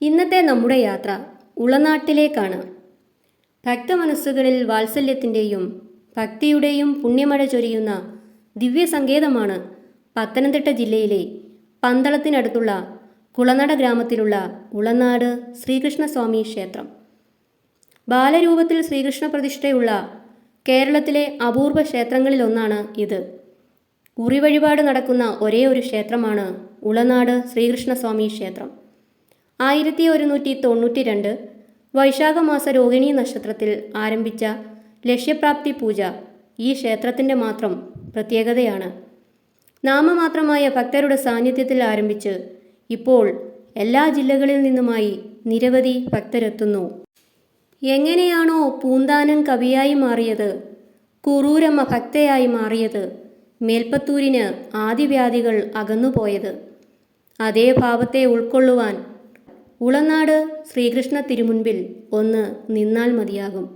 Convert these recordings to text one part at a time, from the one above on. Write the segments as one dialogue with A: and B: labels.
A: ഇന്നത്തെ നമ്മുടെ യാത്ര ഉളനാട്ടിലേക്കാണ്. ഭക്തമനസ്സുകളിൽ വാത്സല്യത്തിന്റെയും ഭക്തിയുടെയും പുണ്യമഴ ചൊരിയുന്ന ദിവ്യസങ്കേതമാണ് പത്തനംതിട്ട ജില്ലയിലെ പന്തളത്തിനടുത്തുള്ള കുളനട ഗ്രാമത്തിലുള്ള ഉളനാട് ശ്രീകൃഷ്ണസ്വാമി ക്ഷേത്രം. ബാലരൂപത്തിൽ ശ്രീകൃഷ്ണ പ്രതിഷ്ഠയുള്ള കേരളത്തിലെ അപൂർവ ക്ഷേത്രങ്ങളിലൊന്നാണ് ഇത്. ഉറി വഴിപാട് നടക്കുന്ന ഒരേ ഒരു ക്ഷേത്രമാണ് ഉളനാട് ശ്രീകൃഷ്ണസ്വാമി ക്ഷേത്രം. ആയിരത്തി ഒരുന്നൂറ്റി തൊണ്ണൂറ്റി രണ്ട് വൈശാഖമാസ രോഹിണി നക്ഷത്രത്തിൽ ആരംഭിച്ച ലക്ഷ്യപ്രാപ്തി പൂജ ഈ ക്ഷേത്രത്തിന്റെ മാത്രം പ്രത്യേകതയാണ്. നാമമാത്രമായ ഭക്തരുടെ സാന്നിധ്യത്തിൽ ആരംഭിച്ച് ഇപ്പോൾ എല്ലാ ജില്ലകളിൽ നിന്നുമായി നിരവധി ഭക്തരെത്തുന്നു. എങ്ങനെയാണോ പൂന്താനം കവിയായി മാറിയത് കുറൂരമ്മ ഭക്തയായി മാറിയത് മേൽപ്പത്തൂരിന് ആദിവ്യാധികൾ അകന്നുപോയത്. അതേ ഭാവത്തെ ഉൾക്കൊള്ളുവാൻ ഉളനാട് ശ്രീകൃഷ്ണ തിരുമുൻപിൽ ഒന്ന് നിന്നാൽ മതിയാകും.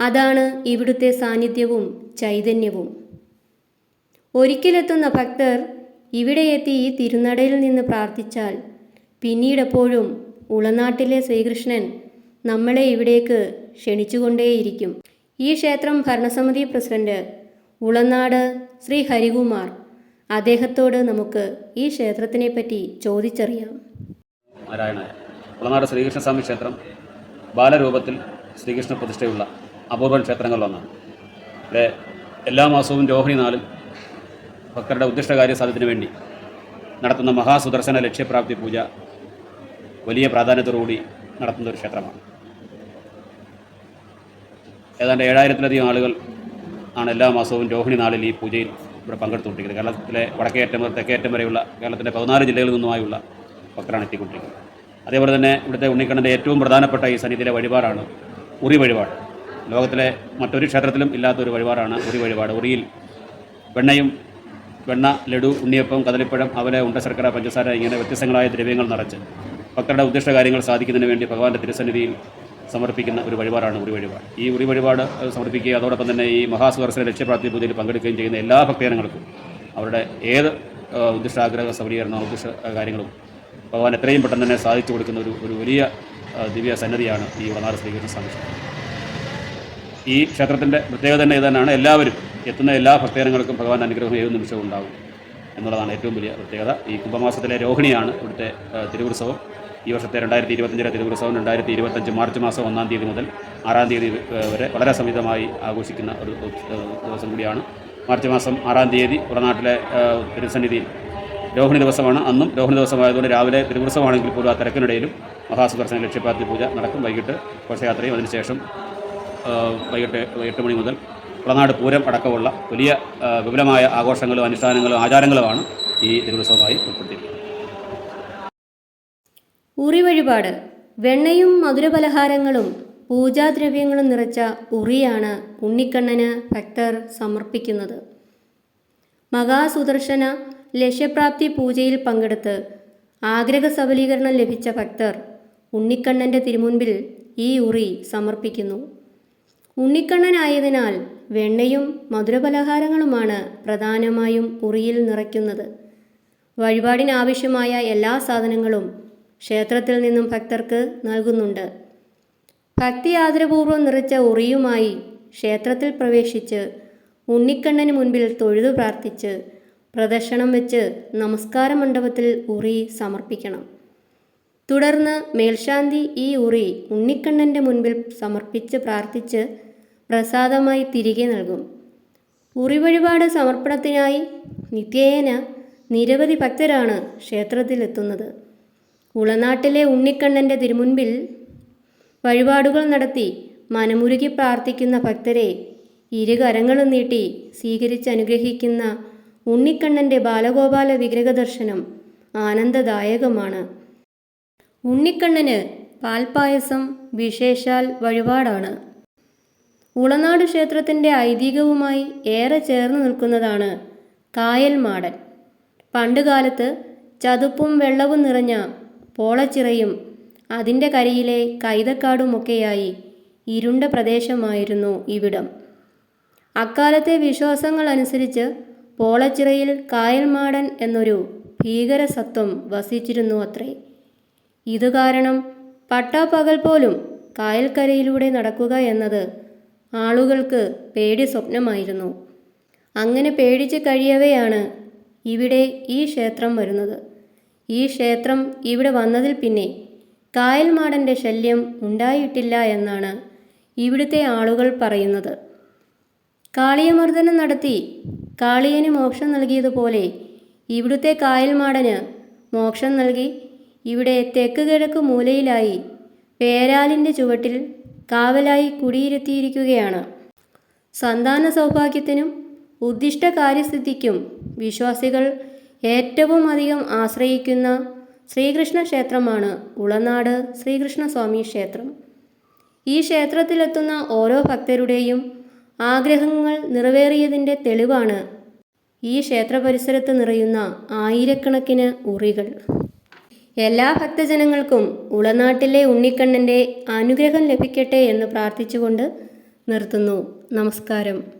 A: അതാണ് ഇവിടുത്തെ സാന്നിധ്യവും ചൈതന്യവും. ഒരിക്കലെത്തുന്ന ഭക്തർ ഇവിടെ എത്തി ഈ തിരുനടയിൽ നിന്ന് പ്രാർത്ഥിച്ചാൽ പിന്നീടെപ്പോഴും ഉളനാട്ടിലെ ശ്രീകൃഷ്ണൻ നമ്മളെ ഇവിടേക്ക് ക്ഷണിച്ചുകൊണ്ടേയിരിക്കും. ഈ ക്ഷേത്രം ഭരണസമിതി പ്രസിഡന്റ് ഉളനാട് ശ്രീ ഹരികുമാർ അദ്ദേഹത്തോട് നമുക്ക് ഈ ക്ഷേത്രത്തിനെപ്പറ്റി ചോദിച്ചറിയാം.
B: നാരായണായ ഉളനാട് ശ്രീകൃഷ്ണസ്വാമി ക്ഷേത്രം ബാലരൂപത്തിൽ ശ്രീകൃഷ്ണ പ്രതിഷ്ഠയുള്ള അപൂർവൻ ക്ഷേത്രങ്ങളിലൊന്നാണ്. ഇവിടെ എല്ലാ മാസവും രോഹിണി നാളിൽ ഭക്തരുടെ ഉദ്ദിഷ്ടകാര്യ സാധ്യത്തിന് വേണ്ടി നടത്തുന്ന മഹാസുദർശന ലക്ഷ്യപ്രാപ്തി പൂജ വലിയ പ്രാധാന്യത്തോടുകൂടി നടത്തുന്ന ഒരു ക്ഷേത്രമാണ്. ഏതാണ്ട് ഏഴായിരത്തിലധികം ആളുകൾ ആണ് എല്ലാ മാസവും രോഹിണി നാളിൽ ഈ പൂജയിൽ ഇവിടെ പങ്കെടുത്തുകൊണ്ടിരിക്കുന്നത്. കേരളത്തിലെ വടക്കേയറ്റം മുതൽ തെക്കേയറ്റം വരെയുള്ള കേരളത്തിന്റെ പതിനാല് ജില്ലകളിൽ നിന്നുമായുള്ള ഭക്തരാണ് എത്തിക്കൊണ്ടിരിക്കുന്നത്. അതേപോലെ തന്നെ ഇവിടുത്തെ ഉണ്ണിക്കണ്ണന്റെ ഏറ്റവും പ്രധാനപ്പെട്ട ഈ സന്നിധിയിലെ വഴിപാടാണ് ഉറി വഴിപാട്. ലോകത്തിലെ മറ്റൊരു ക്ഷേത്രത്തിലും ഇല്ലാത്തൊരു വഴിപാടാണ് ഉറി വഴിപാട്. ഉറിയിൽ വെണ്ണയും വെണ്ണ ലഡു ഉണ്ണിയപ്പം കദളിപ്പഴം അവലെ ഉണ്ടശർക്കര പഞ്ചസാര ഇങ്ങനെ വ്യത്യസ്തങ്ങളായ ദ്രവ്യങ്ങൾ നിറച്ച് ഭക്തരുടെ ഉദ്ദിഷ്ട കാര്യങ്ങൾ സാധിക്കുന്നതിന് വേണ്ടി ഭഗവാന്റെ തിരുസന്നിധിയിൽ സമർപ്പിക്കുന്ന ഒരു വഴിപാടാണ് ഉറി വഴിപാട്. ഈ ഉറി വഴിപാട് സമർപ്പിക്കുക അതോടൊപ്പം തന്നെ ഈ മഹാസുദർശന ലക്ഷ്യപ്രാപ്തി പൂജയിൽ പങ്കെടുക്കുകയും ചെയ്യുന്ന എല്ലാ ഭക്തജനങ്ങൾക്കും അവരുടെ ഏത് ഉദ്ദിഷ്ടാഗ്രഹ സബലീകരണ ഉദ്ദിഷ്ട കാര്യങ്ങളും ഭഗവാൻ എത്രയും പെട്ടെന്ന് തന്നെ സാധിച്ചു കൊടുക്കുന്ന ഒരു ഒരു വലിയ ദിവ്യ സന്നദ്ധിയാണ് ഈ വടനാട് ശ്രീകൃഷ്ണ സ്വാമി. ഈ ക്ഷേത്രത്തിന്റെ പ്രത്യേകത തന്നെ ഇതന്നെയാണ് എല്ലാവരും എത്തുന്ന എല്ലാ ഭക്തജനങ്ങൾക്കും ഭഗവാൻ അനുഗ്രഹം ഏത് നിമിഷവും ഉണ്ടാകും എന്നുള്ളതാണ് ഏറ്റവും വലിയ പ്രത്യേകത. ഈ കുംഭമാസത്തിലെ രോഹിണിയാണ് ഇവിടുത്തെ തിരുവുത്സവം. ഈ വർഷത്തെ രണ്ടായിരത്തി ഇരുപത്തഞ്ചിലെ തിരുവുത്സവം രണ്ടായിരത്തി ഇരുപത്തഞ്ച് മാർച്ച് മാസം ഒന്നാം തീയതി മുതൽ ആറാം തീയതി വരെ വളരെ സമിതമായി ആഘോഷിക്കുന്ന ഒരു ദിവസം കൂടിയാണ്. മാർച്ച് മാസം ആറാം തീയതി പുറനാട്ടിലെ തിരുസന്നിധിയിൽ രോഹിണി ദിവസമാണ്. അന്നും രോഹിണി ദിവസമായതുകൊണ്ട് രാവിലെ തിരുവുത്സവമാണെങ്കിൽ പോലും ആ തിരക്കിനിടയിലും മഹാസുദർശന ലക്ഷ്യപ്രാപ്തി പൂജ നടക്കും. വൈകിട്ട് ഘോഷയാത്രയും. അതിനുശേഷം വൈകിട്ട് എട്ട് മണി മുതൽ കുളനാട് പൂരം അടക്കമുള്ള വലിയ വിപുലമായ ആഘോഷങ്ങളും അനുഷ്ഠാനങ്ങളും ആചാരങ്ങളുമാണ് ഈ തിരുവുത്സവമായി ഉൾപ്പെടുത്തിയിരിക്കുന്നത്.
A: ഉറി വഴിപാട് വെണ്ണയും മധുരപലഹാരങ്ങളും പൂജാദ്രവ്യങ്ങളും നിറച്ച ഉറിയാണ് ഉണ്ണിക്കണ്ണന് ഭക്തർ സമർപ്പിക്കുന്നത്. മഹാസുദർശന ലക്ഷ്യപ്രാപ്തി പൂജയിൽ പങ്കെടുത്ത് ആഗ്രഹ സബലീകരണം ലഭിച്ച ഭക്തർ ഉണ്ണിക്കണ്ണന്റെ തിരുമുൻപിൽ ഈ ഉറി സമർപ്പിക്കുന്നു. ഉണ്ണിക്കണ്ണനായതിനാൽ വെണ്ണയും മധുരപലഹാരങ്ങളുമാണ് പ്രധാനമായും ഉറിയിൽ നിറയ്ക്കുന്നത്. വഴിപാടിനാവശ്യമായ എല്ലാ സാധനങ്ങളും ക്ഷേത്രത്തിൽ നിന്നും ഭക്തർക്ക് നൽകുന്നുണ്ട്. ഭക്തി ആദരപൂർവം നിറച്ച ഉറിയുമായി ക്ഷേത്രത്തിൽ പ്രവേശിച്ച് ഉണ്ണിക്കണ്ണന് മുൻപിൽ തൊഴുതു പ്രാർത്ഥിച്ച് പ്രദക്ഷിണം വെച്ച് നമസ്കാര മണ്ഡപത്തിൽ ഉറി സമർപ്പിക്കണം. തുടർന്ന് മേൽശാന്തി ഈ ഉറി ഉണ്ണിക്കണ്ണന്റെ മുൻപിൽ സമർപ്പിച്ച് പ്രാർത്ഥിച്ച് പ്രസാദമായി തിരികെ നൽകും. ഉറി വഴിപാട് സമർപ്പണത്തിനായി നിത്യേന നിരവധി ഭക്തരാണ് ക്ഷേത്രത്തിലെത്തുന്നത്. ഉളനാട്ടിലെ ഉണ്ണിക്കണ്ണന്റെ തിരുമുൻപിൽ വഴിപാടുകൾ നടത്തി മനമുരുകി പ്രാർത്ഥിക്കുന്ന ഭക്തരെ ഇരുകരങ്ങളും നീട്ടി സ്വീകരിച്ച് അനുഗ്രഹിക്കുന്ന ഉണ്ണിക്കണ്ണന്റെ ബാലഗോപാല വിഗ്രഹ ദർശനം ആനന്ദദായകമാണ്. ഉണ്ണിക്കണ്ണന് പാൽപ്പായസം വിശേഷാൽ വഴിപാടാണ്. ഉളനാട് ക്ഷേത്രത്തിന്റെ ഐതിഹ്യവുമായി ഏറെ ചേർന്ന് നിൽക്കുന്നതാണ് കായൽ മാടൻ. പണ്ടുകാലത്ത് ചതുപ്പും വെള്ളവും നിറഞ്ഞ പോളച്ചിറയും അതിന്റെ കരയിലെ കൈതക്കാടുമൊക്കെയായി ഇരുണ്ട പ്രദേശമായിരുന്നു ഇവിടം. അക്കാലത്തെ വിശ്വാസങ്ങൾ അനുസരിച്ച് പോളച്ചിറയിൽ കായൽമാടൻ എന്നൊരു ഭീകരസത്വം വസിച്ചിരുന്നു അത്രേ. ഇതുകാരണം പട്ടാപ്പകൽ പോലും കായൽക്കരയിലൂടെ നടക്കുക എന്നത് ആളുകൾക്ക് പേടി സ്വപ്നമായിരുന്നു അങ്ങനെ പേടിച്ച് കഴിയവെയാണ് ഇവിടെ ഈ ക്ഷേത്രം വരുന്നത്. ഈ ക്ഷേത്രം ഇവിടെ വന്നതിൽ പിന്നെ കായൽമാടന്റെ ശല്യം ഉണ്ടായിട്ടില്ല എന്നാണ് ഇവിടുത്തെ ആളുകൾ പറയുന്നത്. കാളിയമർദ്ദനം നടത്തി കാളിയന് മോക്ഷം നൽകിയതുപോലെ ഇവിടുത്തെ കായൽമാടന് മോക്ഷം നൽകി. ഇവിടെ തെക്ക് കിഴക്ക് മൂലയിലായി പേരാലിന്റെ ചുവട്ടിൽ കാവലായി കുടിയിരുത്തിയിരിക്കുകയാണ്. സന്താന സൗഭാഗ്യത്തിനും ഉദ്ദിഷ്ട കാര്യസ്ഥിതിക്കും വിശ്വാസികൾ ഏറ്റവും അധികം ആശ്രയിക്കുന്ന ശ്രീകൃഷ്ണ ക്ഷേത്രമാണ് ഉളനാട് ശ്രീകൃഷ്ണസ്വാമി ക്ഷേത്രം. ഈ ക്ഷേത്രത്തിലെത്തുന്ന ഓരോ ഭക്തരുടെയും ആഗ്രഹങ്ങൾ നിറവേറിയതിന്റെ തെളിവാണ്. ഈ ക്ഷേത്ര പരിസരത്ത് നിറയുന്ന ആയിരക്കണക്കിന് ഉറികൾ. എല്ലാ ഭക്തജനങ്ങൾക്കും ഉളനാട്ടിലെ ഉണ്ണിക്കണ്ണന്റെ അനുഗ്രഹം ലഭിക്കട്ടെ എന്ന് പ്രാർത്ഥിച്ചുകൊണ്ട് നിർത്തുന്നു. നമസ്കാരം.